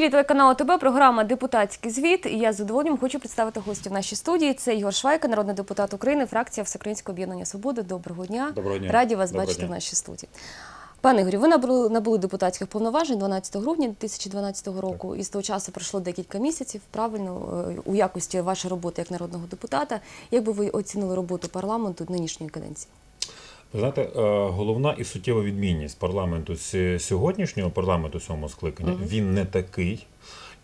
ефірі телеканалу ТБ програма Депутатський звіт. І я з задоволенням хочу представити гостя в нашій студії. Це Ігор Швайка, народний депутат України, фракція Всеукраїнського об'єднання свободи. Доброго дня. Доброго дня. Раді вас Доброго бачити дня. в нашій студії. Пане Ігорю, ви набули, набули депутатських повноважень 12 грудня 2012 року, і з того часу пройшло декілька місяців. Правильно, е, у якості вашої роботи як народного депутата. Як би ви оцінили роботу парламенту нинішньої каденції? Знаєте, е, головна і суттєва відмінність парламенту сьогоднішнього парламенту сьомого скликання він не такий.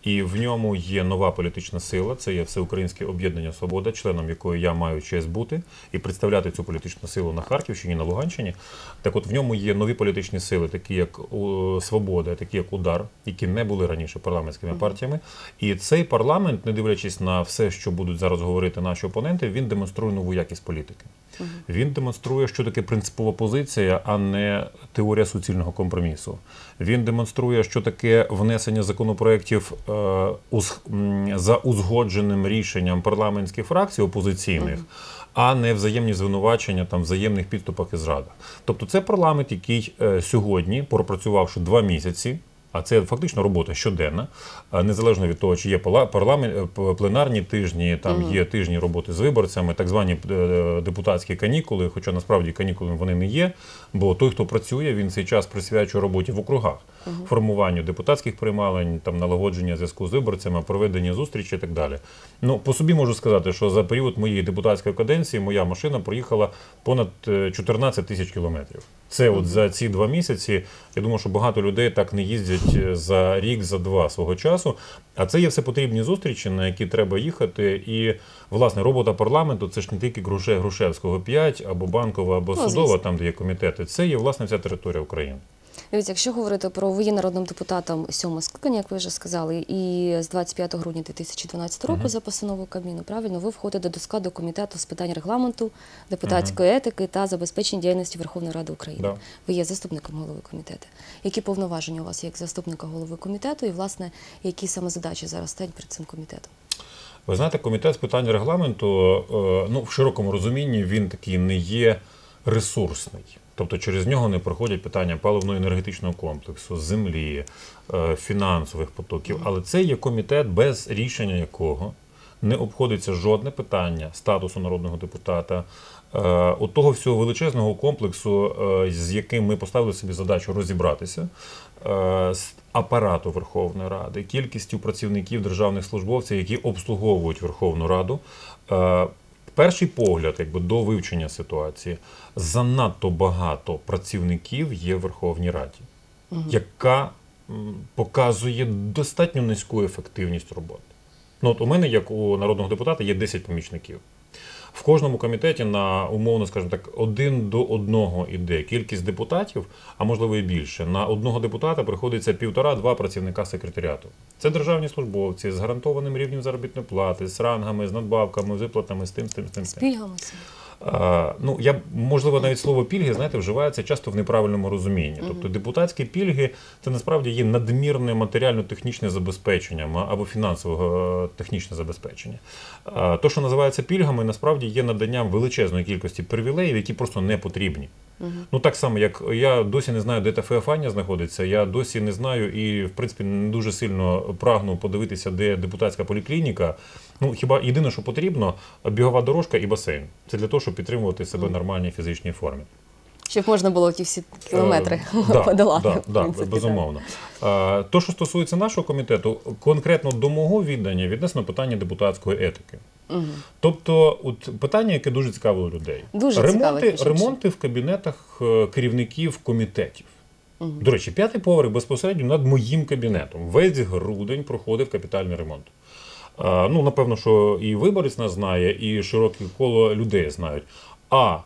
І в ньому є нова політична сила. Це є всеукраїнське об'єднання Свобода, членом якої я маю честь бути і представляти цю політичну силу на Харківщині, на Луганщині. Так, от в ньому є нові політичні сили, такі як Свобода, такі як Удар, які не були раніше парламентськими партіями. І цей парламент, не дивлячись на все, що будуть зараз говорити наші опоненти, він демонструє нову якість політики. Він демонструє, що таке принципова позиція, а не теорія суцільного компромісу. Він демонструє, що таке внесення законопроєктів е, за узгодженим рішенням парламентських фракцій опозиційних, а не взаємні звинувачення, там взаємних підступах і зрадах. Тобто, це парламент, який е, сьогодні, пропрацювавши два місяці. А це фактично робота щоденна, а незалежно від того, чи є парламент, е, пленарні тижні, там є тижні роботи з виборцями, так звані е, депутатські канікули, хоча насправді канікули вони не є. Бо той, хто працює, він цей час присвячує роботі в округах, формуванню депутатських приймалень, там налагодження зв'язку з виборцями, проведення зустрічі і так далі. Ну по собі можу сказати, що за період моєї депутатської каденції моя машина проїхала понад е, 14 тисяч кілометрів. Це от за ці два місяці. Я думаю, що багато людей так не їздять е, за рік, за два свого часу. А це є все потрібні зустрічі, на які треба їхати. І власне робота парламенту це ж не тільки Груше Грушевського 5, або банкова, або Ну, судова, звісно. там де є комітети. Це є власне вся територія України. Дивіться, якщо говорити про ви є народним депутатом сьомого скликання, як ви вже сказали, і з 25 грудня 2012 року за постановою Кабміну, правильно, ви входите до складу комітету з питань регламенту, депутатської етики та забезпечення діяльності Верховної Ради України. Да. Ви є заступником голови комітету. Які повноваження у вас як заступника голови комітету, і власне які саме задачі зараз стоять перед цим комітетом? Ви знаєте, комітет з питань регламенту, е, ну в широкому розумінні він такий не є ресурсний. Тобто через нього не проходять питання паливно-енергетичного комплексу, землі, е, фінансових потоків. Але це є комітет, без рішення якого не обходиться жодне питання статусу народного депутата, е, от того всього величезного комплексу, е, з яким ми поставили собі задачу розібратися, з апарату Верховної Ради, кількістю працівників державних службовців, які обслуговують Верховну Раду. Перший погляд, якби до вивчення ситуації, занадто багато працівників є в Верховній Раді, яка показує достатньо низьку ефективність роботи. Ну, от у мене, як у народного депутата, є 10 помічників. В кожному комітеті на умовно, скажімо так, один до одного іде кількість депутатів, а можливо і більше. На одного депутата приходиться півтора-два працівника секретаріату. Це державні службовці з гарантованим рівнем заробітної плати, з рангами, з надбавками, з виплатами, з тим, з тим, з тим. з пільгами ну, я можливо навіть слово пільги, знаєте, вживається часто в неправильному розумінні. Тобто депутатські пільги це насправді є надмірне матеріально-технічне забезпечення або фінансово-технічне забезпечення. То, що називається пільгами, насправді є наданням величезної кількості привілеїв, які просто не потрібні. Ну так само, як я досі не знаю, де та Феофанія знаходиться. Я досі не знаю і, в принципі, не дуже сильно прагну подивитися, де депутатська поліклініка. Ну хіба єдине, що потрібно, бігова дорожка і басейн. Це для того, щоб підтримувати себе в нормальній фізичній формі. Щоб можна було ті всі кілометри Е, да, подолати. Да, да, принципі, так. безумовно. Е, То, що стосується нашого комітету, конкретно до мого віддання відносно питання депутатської етики. Тобто, от питання, яке дуже цікавило людей. Дуже ремонти, іншим. ремонти в кабінетах е, керівників комітетів. До речі, п'ятий поверх безпосередньо над моїм кабінетом. Весь грудень проходив капітальний ремонт. Ну, напевно, що і виборець нас знає, і широке коло людей знають. А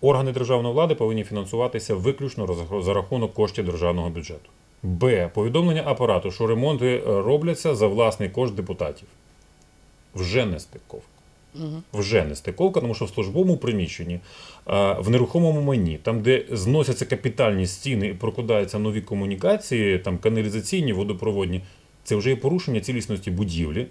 органи державної влади повинні фінансуватися виключно за рахунок коштів державного бюджету. Б. Повідомлення апарату, що ремонти робляться за власний кошт депутатів. Вже не стиковка. Вже не стиковка, тому що в службовому приміщенні, в нерухомому майні, там, де зносяться капітальні стіни і прокладаються нові комунікації, там каналізаційні, водопроводні, це вже є порушення цілісності будівлі,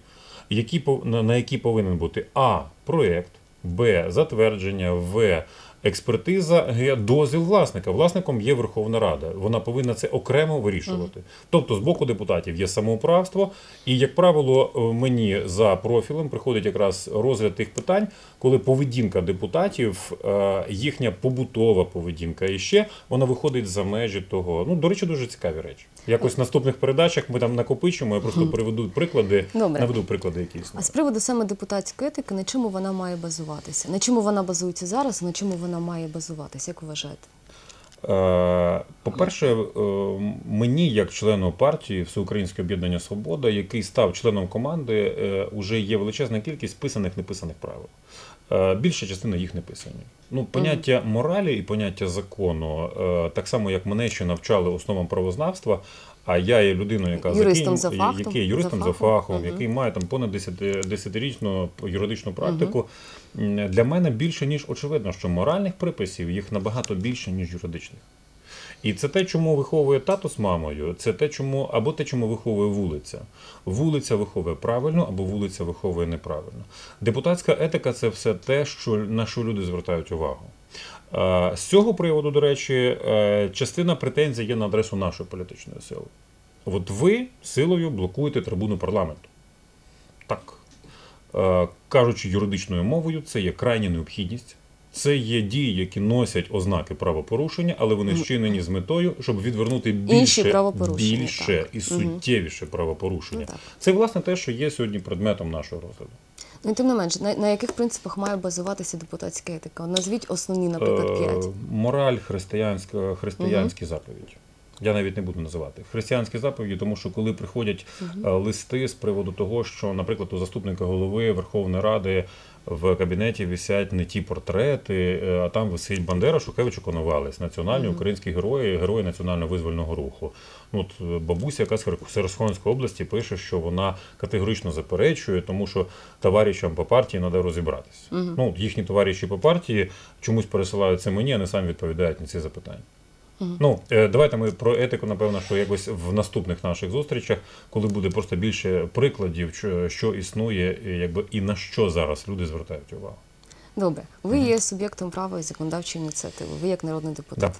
які, на, які повинен бути А. Проєкт, Б. Затвердження, В. Експертиза є дозвіл власника. Власником є Верховна Рада. Вона повинна це окремо вирішувати. Тобто, з боку депутатів є самоуправство, і, як правило, е, мені за профілем приходить якраз розгляд тих питань, коли поведінка депутатів, е, їхня побутова поведінка, і ще вона виходить за межі того. Ну, до речі, дуже цікаві речі. Якось в наступних передачах ми там накопичимо. Я просто приведу приклади, Добре. наведу приклади якісь. А з приводу саме депутатської етики, на чому вона має базуватися? На чому вона базується зараз, на чому вона має базуватися? Як вважаєте? Е, По-перше, е, мені, як члену партії Всеукраїнське об'єднання Свобода, який став членом команди, вже є величезна кількість писаних неписаних правил. Е, Більша частина їх не писані. Ну, поняття моралі і поняття закону, е, так само як мене ще навчали основам правознавства. А я є людиною, яка Юристом за фахом? який є юристом За за фахом? угу. Який має там понад 10-річну юридичну практику. Угу. Для мене більше ніж очевидно, що моральних приписів їх набагато більше ніж юридичних. І це те, чому виховує тато з мамою, це те, чому або те, чому виховує вулиця. Вулиця виховує правильно, або вулиця виховує неправильно. Депутатська етика це все те, що на що люди звертають увагу. З цього приводу, до речі, е, частина претензій є на адресу нашої політичної сили. От ви силою блокуєте трибуну парламенту. Так. Е, Кажучи юридичною мовою, це є крайня необхідність. Це є дії, які носять ознаки правопорушення, але вони зчинені з метою, щоб відвернути більше, правопорушення, більше так. і суттєвіше правопорушення. Ну. Це власне те, що є сьогодні предметом нашого розгляду. Ну і тим не менш, на, на яких принципах має базуватися депутатська етика? Назвіть основні, наприклад, Е. Мораль християнська, християнські заповіді. Я навіть не буду називати християнські заповіді, тому що коли приходять е, листи з приводу того, що, наприклад, у заступника голови Верховної Ради в кабінеті висять не ті портрети, е, а там висить Бандера, Шухевич і Коновалець, національні українські герої, герої національного визвольного руху. Ну, от е, бабуся, яка з Хер- Херсонської області, пише, що вона категорично заперечує, тому що товаришам по партії треба розібратися. Ну, їхні товариші по партії чомусь пересилають це мені, а не самі відповідають на ці запитання. Ну, е, давайте ми про етику, напевно, що якось в наступних наших зустрічах, коли буде просто більше прикладів, що, існує, якби і на що зараз люди звертають увагу. Добре, ви є суб'єктом права і законодавчої ініціативи. Ви як народний депутат.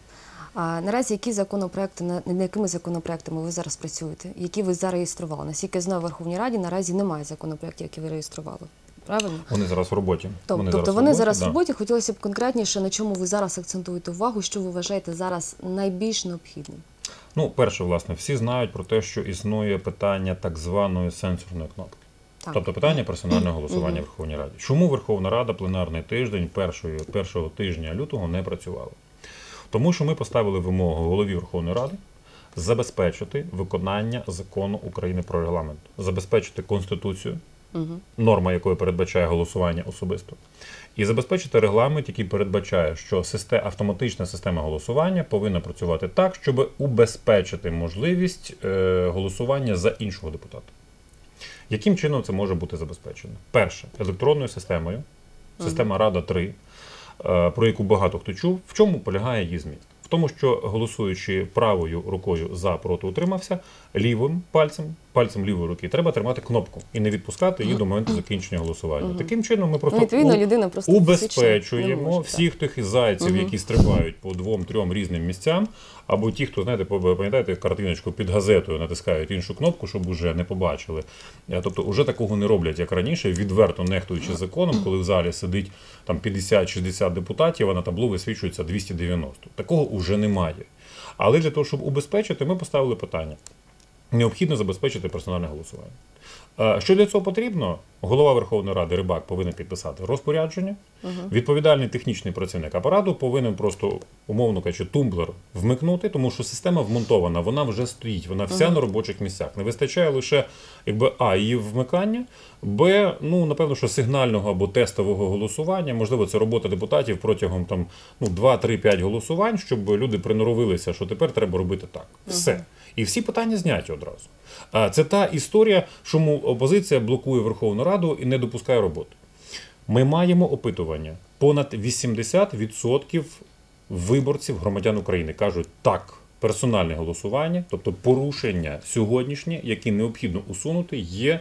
А наразі які законопроекти на- над якими законопроектами ви зараз працюєте? Які ви зареєстрували? Наскільки я знаю, в Верховній Раді наразі немає законопроектів, які ви реєстрували. Правильно? Вони зараз в роботі. Тоб- тобто вони зараз в да. роботі. Хотілося б конкретніше, на чому ви зараз акцентуєте увагу, що ви вважаєте зараз найбільш необхідним. Ну, перше, власне, всі знають про те, що існує питання так званої сенсорної кнопки. Так. Тобто питання персонального голосування в Верховній Раді. Чому Верховна Рада пленарний тиждень першої, першого тижня лютого не працювала? Тому що ми поставили вимогу голові Верховної Ради забезпечити виконання закону України про регламент, забезпечити Конституцію, норма якої передбачає голосування особисто, і забезпечити регламент, який передбачає, що система, автоматична система голосування повинна працювати так, щоб убезпечити можливість е, голосування за іншого депутата. Яким чином це може бути забезпечено? Перше, електронною системою, система Рада 3, е, про яку багато хто чув. В чому полягає її зміст? В тому, що голосуючи правою рукою за проти утримався, лівим пальцем, пальцем лівої руки, треба тримати кнопку і не відпускати її до моменту закінчення голосування. Таким чином, ми просто Ну, відповідно, у- людина просто убезпечуємо може, всіх тих із зайців, які стрибають по двом-трьом різним місцям, або ті, хто знаєте, пам'ятаєте, картиночку під газетою натискають іншу кнопку, щоб уже не побачили. Е, Тобто, уже такого не роблять, як раніше, відверто нехтуючи законом, коли в залі сидить там 50-60 депутатів, а на табло висвічується 290. Такого уже немає. Але для того, щоб убезпечити, ми поставили питання. Необхідно забезпечити персональне голосування. Е, Що для цього потрібно? Голова Верховної Ради Рибак повинен підписати розпорядження. Відповідальний технічний працівник апарату повинен просто, умовно кажучи, тумблер вмикнути, тому що система вмонтована, вона вже стоїть, вона вся на робочих місцях. Не вистачає лише якби а її вмикання, б, ну напевно, що сигнального або тестового голосування. Можливо, це робота депутатів протягом там ну 2-3-5 голосувань, щоб люди приноровилися, що тепер треба робити так. Все. І всі питання зняті одразу. Це та історія, чому опозиція блокує Верховну Раду і не допускає роботи. Ми маємо опитування. Понад 80% виборців громадян України кажуть так. Персональне голосування, тобто порушення сьогоднішнє, які необхідно усунути, є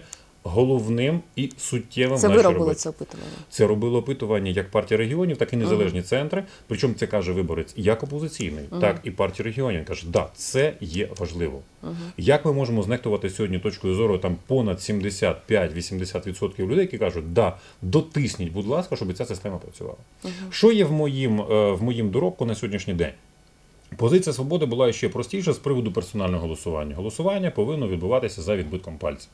головним і суттєвим Це ви робили це опитування. Це робило опитування як партія регіонів, так і незалежні центри. Причому це каже виборець як опозиційний, так і партія регіонів. Каже, да, це є важливо. Як ми можемо знехтувати сьогодні точкою зору там понад 75-80% людей, які кажуть, да, дотисніть, будь ласка, щоб ця система працювала. Що є в моїм, е, в моїм доробку на сьогоднішній день? Позиція свободи була ще простіша з приводу персонального голосування. Голосування повинно відбуватися за відбитком пальця.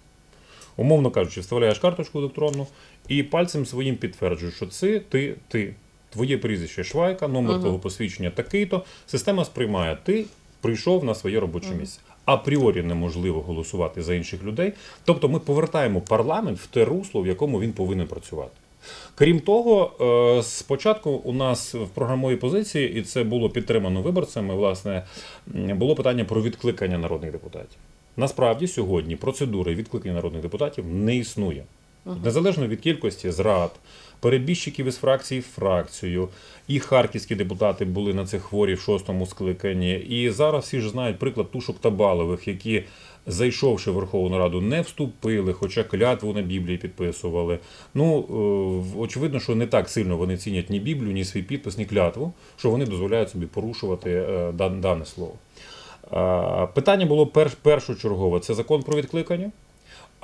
Умовно кажучи, вставляєш карточку електронну і пальцем своїм підтверджуєш, що це ти, ти. Твоє прізвище Швайка, номер твого посвідчення такий-то. Система сприймає, ти прийшов на своє робоче місце. Апріорі неможливо голосувати за інших людей. Тобто ми повертаємо парламент в те русло, в якому він повинен працювати. Крім того, е, спочатку у нас в програмовій позиції, і це було підтримано виборцями, власне, було питання про відкликання народних депутатів. Насправді сьогодні процедури відкликання народних депутатів не існує. Незалежно від кількості зрад, перебіжчиків із фракції в фракцію, і харківські депутати були на це хворі в шостому скликанні. І зараз всі ж знають приклад тушок Табалових, які, зайшовши в Верховну Раду, не вступили, хоча клятву на Біблії підписували. Ну, е, очевидно, що не так сильно вони цінять ні Біблію, ні свій підпис, ні клятву, що вони дозволяють собі порушувати е, дане слово. Питання було перш, першочергове: це закон про відкликання.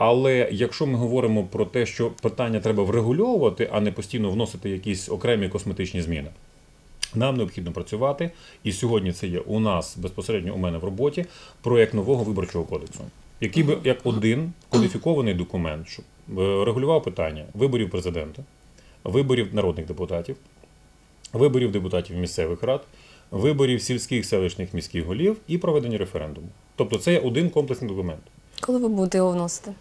Але якщо ми говоримо про те, що питання треба врегульовувати, а не постійно вносити якісь окремі косметичні зміни, нам необхідно працювати. І сьогодні це є у нас безпосередньо у мене в роботі проєкт нового виборчого кодексу, який би як один кодифікований документ, щоб е, регулював питання виборів президента, виборів народних депутатів, виборів депутатів місцевих рад, виборів сільських селищних міських голів і проведення референдуму. Тобто це є один комплексний документ. Коли ви будете його вносити?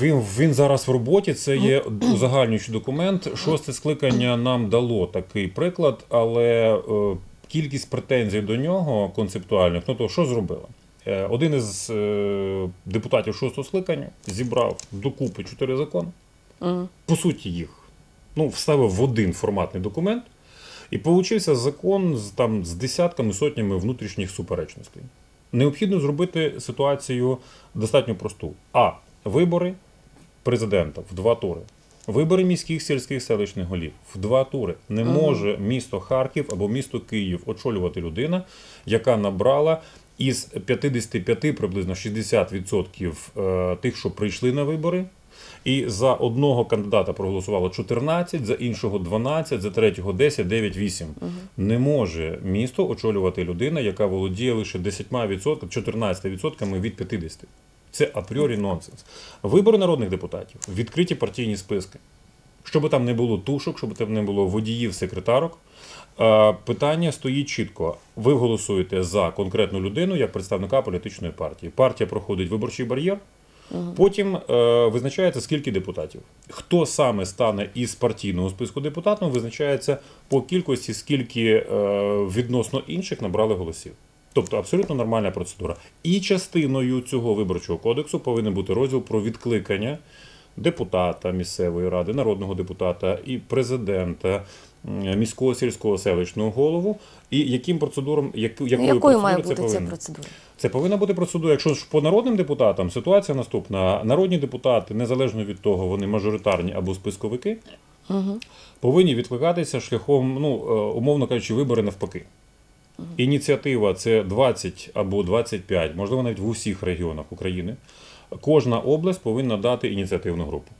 Він, він зараз в роботі. Це є узагальнюючий документ. Шосте скликання нам дало такий приклад, але е, кількість претензій до нього концептуальних, ну то що зробила? Е, один із е, депутатів шостого скликання зібрав докупи чотири закони. По суті, їх ну, вставив в один форматний документ, і получився закон з там з десятками, сотнями внутрішніх суперечностей. Необхідно зробити ситуацію достатньо просту. А. Вибори президента в два тури. Вибори міських сільських селищних голів в два тури. Не може місто Харків або місто Київ очолювати людина, яка набрала із 55 приблизно 60% е, тих, що прийшли на вибори. І за одного кандидата проголосувало 14, за іншого 12, за третього 10, 9, 8. Не може місто очолювати людина, яка володіє лише 10%, 14% від 50%. Це апріорі нонсенс. Вибори народних депутатів, відкриті партійні списки. Щоб там не було тушок, щоб там не було водіїв, секретарок. Питання стоїть чітко. Ви голосуєте за конкретну людину як представника політичної партії. Партія проходить виборчий бар'єр. Потім е, визначається скільки депутатів. Хто саме стане із партійного списку депутатом, визначається по кількості, скільки е, відносно інших набрали голосів. Тобто абсолютно нормальна процедура. І частиною цього виборчого кодексу повинен бути розділ про відкликання депутата місцевої ради, народного депутата і президента, міського сільського селищного голову. І яким процедурам, яку, якою, Якою має процедурою це бути ця процедура? Це повинна бути процедура. Якщо ж по народним депутатам ситуація наступна: народні депутати, незалежно від того, вони мажоритарні або списковики, повинні відкликатися шляхом, ну е, умовно кажучи, вибори навпаки. Ініціатива це 20 або 25, можливо, навіть в усіх регіонах України. Кожна область повинна дати ініціативну групу.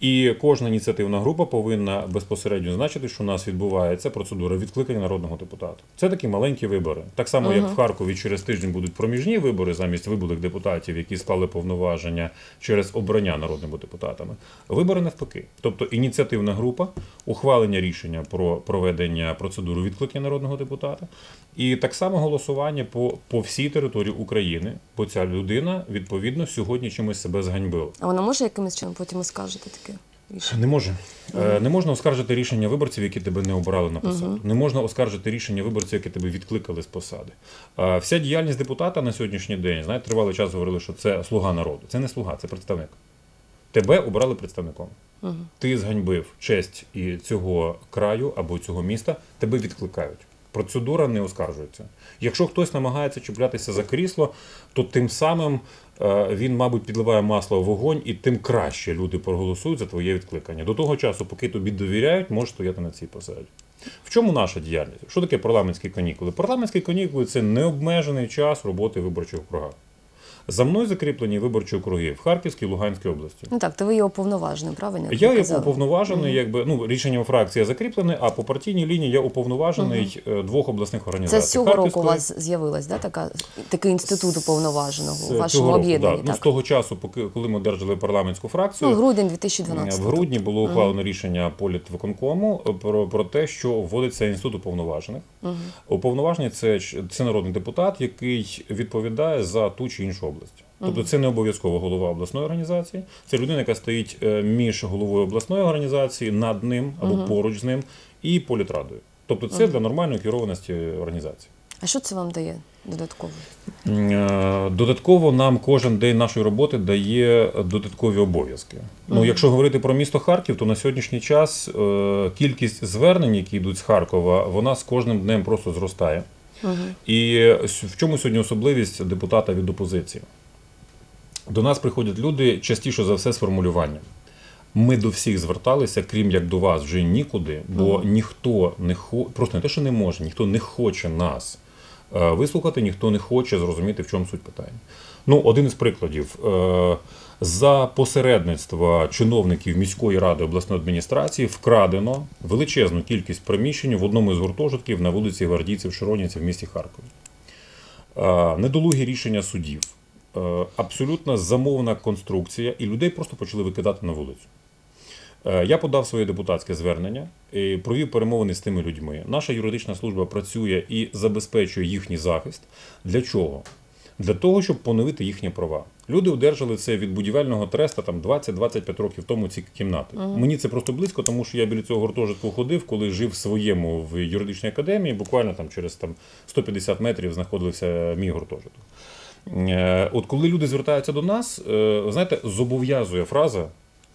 І кожна ініціативна група повинна безпосередньо значити, що у нас відбувається процедура відкликання народного депутата. Це такі маленькі вибори. Так само, як в Харкові через тиждень будуть проміжні вибори замість вибулих депутатів, які склали повноваження через обрання народними депутатами. Вибори навпаки. Тобто ініціативна група, ухвалення рішення про проведення процедури відкликання народного депутата, і так само голосування по, по всій території України, бо ця людина відповідно сьогодні чимось себе зганьбила. А вона може якимось чином потім оскаржити таке? Не може. Е, Не можна оскаржити рішення виборців, які тебе не обрали на посаду. Не можна оскаржити рішення виборців, які тебе відкликали з посади. Е, Вся діяльність депутата на сьогоднішній день, знаєте, тривалий час говорили, що це слуга народу. Це не слуга, це представник. Тебе обрали представником. Ти зганьбив честь і цього краю або цього міста, тебе відкликають. Процедура не оскаржується. Якщо хтось намагається чіплятися за крісло, то тим самим він, мабуть, підливає масло в вогонь, і тим краще люди проголосують за твоє відкликання. До того часу, поки тобі довіряють, можеш стояти на цій посаді. В чому наша діяльність? Що таке парламентські канікули? Парламентські канікули це необмежений час роботи виборчого округах. За мною закріплені виборчі округи в Харківській Луганській області. Ну так, то ви є уповноваженим, правильно? Я є уповноважений, якби ну рішенням фракції закріплений, а по партійній лінії я уповноважений е, двох обласних Це організацій. з цього року у вас з'явилась да, така, такий інститут уповноваженого з у вашому об'єднанні. да. Ну, з того часу, поки коли ми держали парламентську фракцію, Ну, грудень в грудні було ухвалено рішення політвиконкому е, про, про те, що вводиться інститут уповноважених. Уповноважений це, це народний депутат, який відповідає за ту чи іншу область. Тобто це не обов'язково голова обласної організації, це людина, яка стоїть е, між головою обласної організації, над ним або поруч з ним, і політрадою. Тобто це для нормальної керованості організації. А що це вам дає додатково? Е, Додатково нам кожен день нашої роботи дає додаткові обов'язки. Ну, якщо говорити про місто Харків, то на сьогоднішній час е, кількість звернень, які йдуть з Харкова, вона з кожним днем просто зростає. І в чому сьогодні особливість депутата від опозиції? До нас приходять люди частіше за все з формулюванням. Ми до всіх зверталися, крім як до вас, вже нікуди, бо ніхто не хо... просто не те, що не може, ніхто не хоче нас вислухати, ніхто не хоче зрозуміти, в чому суть питання. Ну, один із прикладів. Е, За посередництва чиновників міської ради обласної адміністрації вкрадено величезну кількість приміщень в одному із гуртожитків на вулиці Гвардійців Широнівці в місті Харкові. Е, недолугі рішення судів, е, абсолютно замовна конструкція, і людей просто почали викидати на вулицю. Е, Я подав своє депутатське звернення, і провів перемовини з тими людьми. Наша юридична служба працює і забезпечує їхній захист. Для чого? Для того, щоб поновити їхні права. Люди одержали це від будівельного треста там 20-25 років тому ці кімнати. Мені це просто близько, тому що я біля цього гуртожитку ходив, коли жив в своєму в юридичній академії. Буквально там через там 150 метрів знаходився мій гуртожиток. Е, От коли люди звертаються до нас, е, знаєте, зобов'язує фраза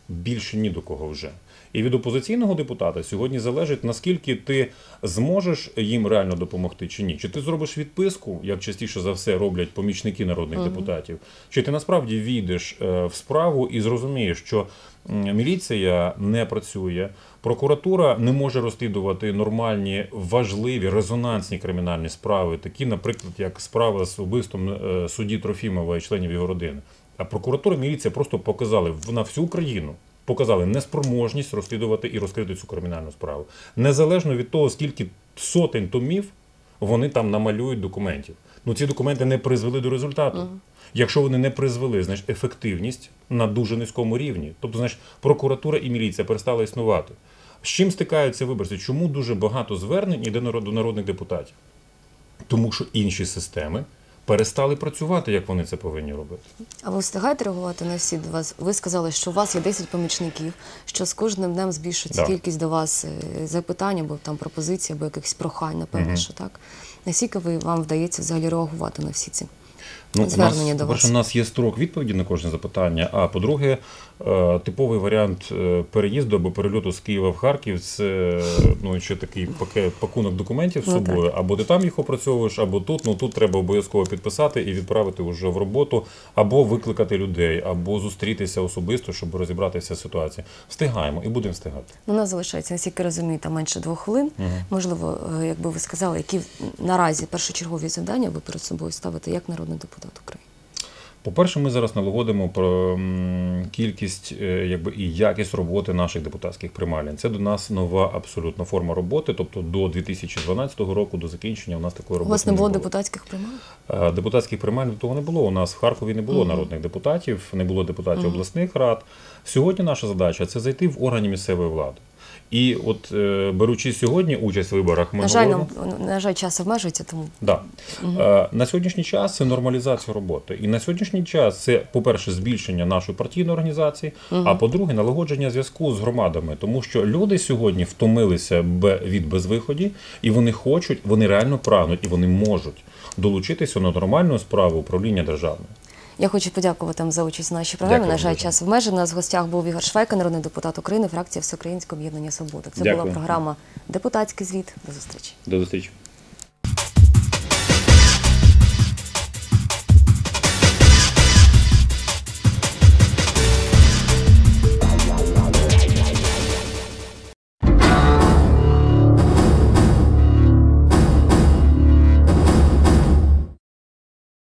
більше ні до кого вже. І від опозиційного депутата сьогодні залежить, наскільки ти зможеш їм реально допомогти чи ні. Чи ти зробиш відписку, як частіше за все роблять помічники народних депутатів, чи ти насправді війдеш е, в справу і зрозумієш, що міліція не працює, прокуратура не може розслідувати нормальні, важливі, резонансні кримінальні справи, такі, наприклад, як справа з убивством е, судді Трофімова і членів його родини. А прокуратура, міліція просто показали на всю Україну. Показали неспроможність розслідувати і розкрити цю кримінальну справу. Незалежно від того, скільки сотень томів вони там намалюють документів. Ну ці документи не призвели до результату. Якщо вони не призвели, значить ефективність на дуже низькому рівні. Тобто, значить, прокуратура і міліція перестали існувати. З чим стикаються виборці? Чому дуже багато звернень іде до народних депутатів? Тому що інші системи перестали працювати, як вони це повинні робити. А ви встигаєте реагувати на всі до вас? Ви сказали, що у вас є 10 помічників, що з кожним днем збільшується Да. кількість до вас е, запитань або там пропозицій, або якихось прохань, напевно, що так. Наскільки ви вам вдається взагалі реагувати на всі ці? Ну, Звернення у нас, до по-перше, у нас є строк відповіді на кожне запитання. А по-друге, е, типовий варіант е, переїзду або перельоту з Києва в Харків це ну, ще такий пакет, пакунок документів з Ну, собою. Або ти там їх опрацьовуєш, або тут. Ну тут треба обов'язково підписати і відправити вже в роботу, або викликати людей, або зустрітися особисто, щоб розібратися з ситуацією. Встигаємо і будемо встигати. Ну, у нас залишається, наскільки розумію, там менше двох хвилин. Можливо, е, якби ви сказали, які наразі першочергові завдання ви перед собою ставите як народний депутат України? По-перше, ми зараз налагодимо про кількість е, якби, і якість роботи наших депутатських приймалень. Це до нас нова абсолютно форма роботи. Тобто до 2012 року, до закінчення, у нас такої роботи. У вас не було було. депутатських приймань? Е, Депутатських приймань того не було. У нас в Харкові не було народних депутатів, не було депутатів обласних рад. Сьогодні наша задача це зайти в органи місцевої влади. І от е, беручи сьогодні участь в виборах, ми на жаль, говоримо. нам, на жаль, час обмежується, тому Да. Е, На сьогоднішній час це нормалізація роботи. І на сьогоднішній час це, по-перше, збільшення нашої партійної організації, а по-друге, налагодження зв'язку з громадами. Тому що люди сьогодні втомилися від безвиході, і вони хочуть, вони реально прагнуть і вони можуть долучитися до нормальної справи управління державною. Я хочу подякувати вам за участь в нашій програмі. Дякую На жаль, дуже. час обмежений. У нас в гостях був Ігор Швайка, народний депутат України, фракція Всеукраїнського об'єднання Свобода. Це була програма Депутатський звіт. До зустрічі. До зустрічі.